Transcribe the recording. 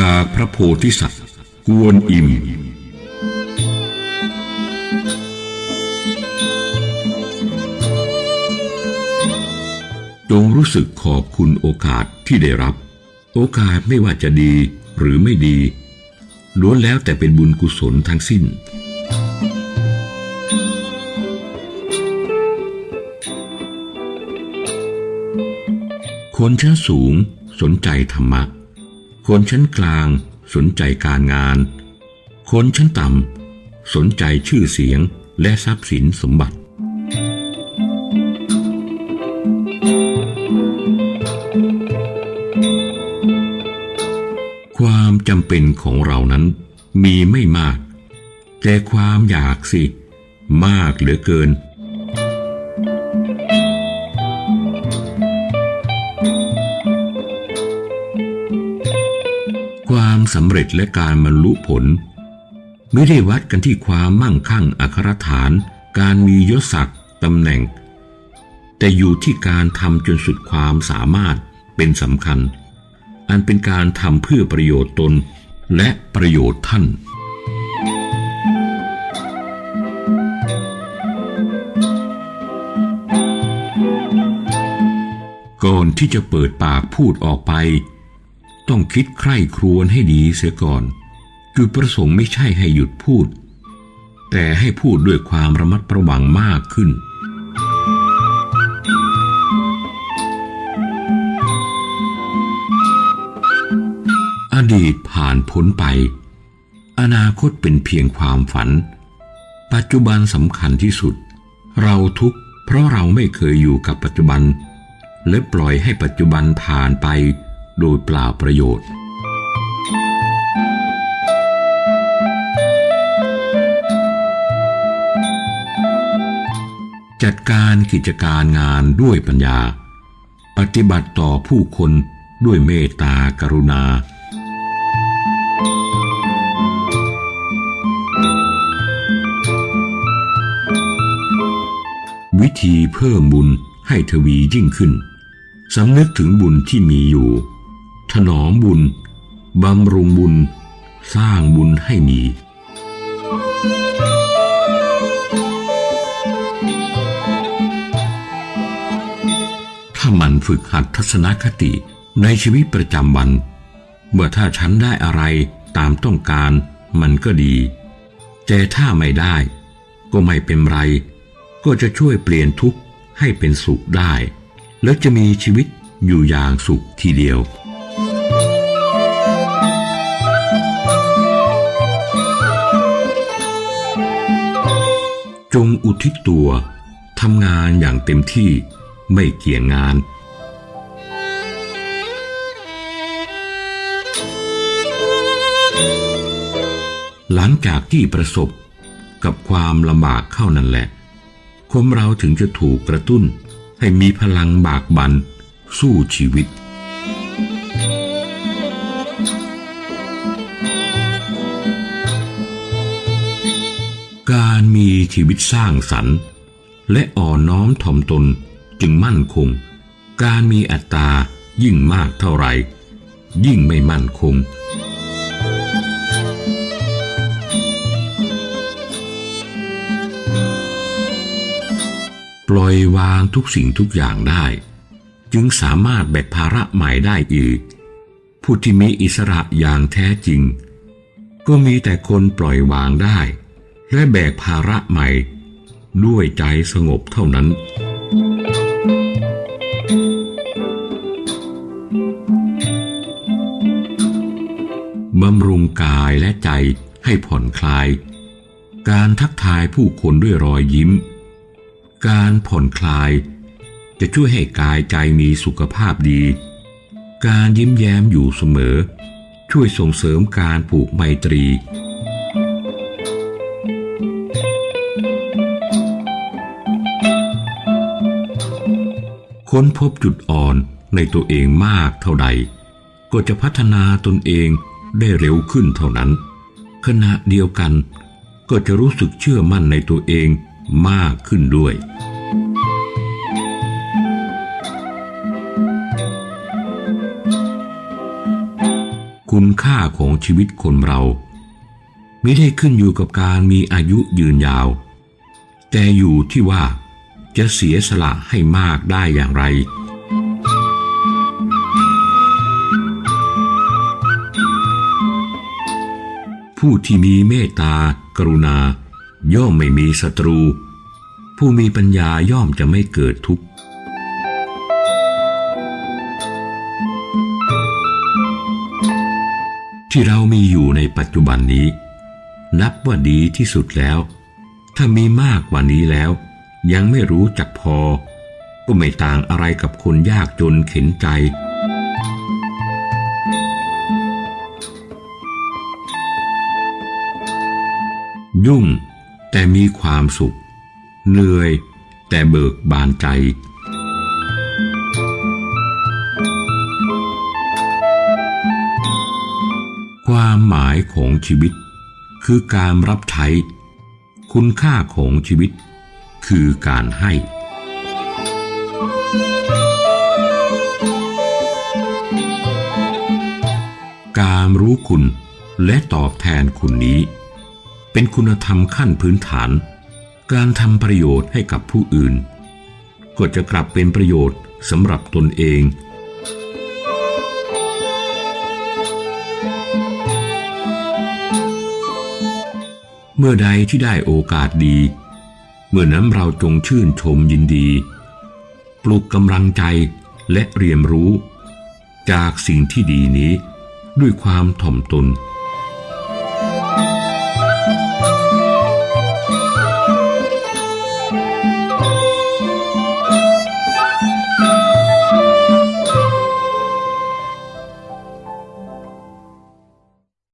จากพระโพธิสัตว์ กวนอิมจงรู้สึกขอบคุณโอกาสที่ได้รับ โอกาสไม่ว่าจะดีหรือไม่ดีล้วนแล้วแต่เป็นบุญกุศลทั้งสิ้น คนชั้นสูงสนใจธรรมะ คนชั้นกลางสนใจการงาน คนชั้นต่ำสนใจชื่อเสียงและทรัพย์สินสมบัติ ความจำเป็นของเรานั้นมีไม่มาก แต่ความอยากสิ มากเหลือเกิน ความสำเร็จและการบรรลุผล ไม่ได้วัดกันที่ความมั่งคั่งอัครฐาน การมียศศักดิ์ตำแหน่ง แต่อยู่ที่การทำจนสุดความสามารถเป็นสำคัญ อันเป็นการทำเพื่อประโยชน์ตนและประโยชน์ท่านก่อนที่จะเปิดปากพูดออกไป ต้องคิดใคร่ครวญให้ดีเสียก่อน จุดประสงค์ไม่ใช่ให้หยุดพูด แต่ให้พูดด้วยความระมัดระวังมากขึ้น อดีตผ่านพ้นไป อนาคตเป็นเพียงความฝัน ปัจจุบันสำคัญที่สุด เราทุกเพราะเราไม่เคยอยู่กับปัจจุบัน และปล่อยให้ปัจจุบันผ่านไป โดยเปล่าประโยชน์ จัดการกิจการงานด้วยปัญญา ปฏิบัติต่อผู้คนด้วยเมตตากรุณาวิธีเพิ่มบุญให้ทวียิ่งขึ้น สำนึกถึงบุญที่มีอยู่ ถนอมบุญ บำรุงบุญ สร้างบุญให้มี ถ้ามันฝึกหัดทัศนคติในชีวิตประจำวัน เมื่อถ้าฉันได้อะไรตามต้องการมันก็ดี แต่ถ้าไม่ได้ ก็ไม่เป็นไร ก็จะช่วยเปลี่ยนทุกข์ให้เป็นสุขได้ แล้วจะมีชีวิตอยู่อย่างสุขทีเดียว จงอุทิศตัวทำงานอย่างเต็มที่ไม่เกี่ยงงาน หลังจากที่ประสบกับความลำบากเข้านั่นแหละ คนเราถึงจะถูกกระตุ้นให้มีพลังบากบันสู้ชีวิต การมีชีวิตสร้างสรรค์ และอ่อนน้อมถ่อมตนจึงมั่นคง การมีอัตตายิ่งมากเท่าไหร่ ยิ่งไม่มั่นคง ปล่อยวางทุกสิ่งทุกอย่างได้ จึงสามารถแบกภาระใหม่ได้อีก ผู้ที่มีอิสระอย่างแท้จริง ก็มีแต่คนปล่อยวางได้ และแบกภาระใหม่ ด้วยใจสงบเท่านั้น บำรุงกายและใจให้ผ่อนคลาย การทักทายผู้คนด้วยรอยยิ้ม การผ่อนคลาย จะช่วยให้กายใจมีสุขภาพดี การยิ้มแย้มอยู่เสมอ ช่วยส่งเสริมการผูกไมตรี ค้นพบจุดอ่อนในตัวเองมากเท่าใด ก็จะพัฒนาตนเองได้เร็วขึ้นเท่านั้น ขณะเดียวกันก็จะรู้สึกเชื่อมั่นในตัวเองมากขึ้นด้วย คุณค่าของชีวิตคนเราไม่ได้ขึ้นอยู่กับการมีอายุยืนยาว แต่อยู่ที่ว่า จะเสียสละให้มากได้อย่างไร ผู้ที่มีเมตตากรุณา ย่อมไม่มีศัตรู ผู้มีปัญญาย่อมจะไม่เกิดทุกข์ที่เรามีอยู่ในปัจจุบันนี้ นับว่าดีที่สุดแล้ว ถ้ามีมากกว่านี้แล้ว ยังไม่รู้จักพอ ก็ไม่ต่างอะไรกับคนยากจนเข็นใจ ยุ่งแต่มีความสุข เหนื่อยแต่เบิกบานใจความหมายของชีวิต คือการรับใช้ คุณค่าของชีวิต คือการให้ การรู้คุณและตอบแทนคุณนี้ เป็นคุณธรรมขั้นพื้นฐาน การทำประโยชน์ให้กับผู้อื่น ก็จะกลับเป็นประโยชน์สำหรับตนเองเมื่อใดที่ได้โอกาสดี เมื่อนั้นเราจงชื่นชมยินดี ปลุกกำลังใจและเรียนรู้ จากสิ่งที่ดีนี้ด้วยความถ่อมตน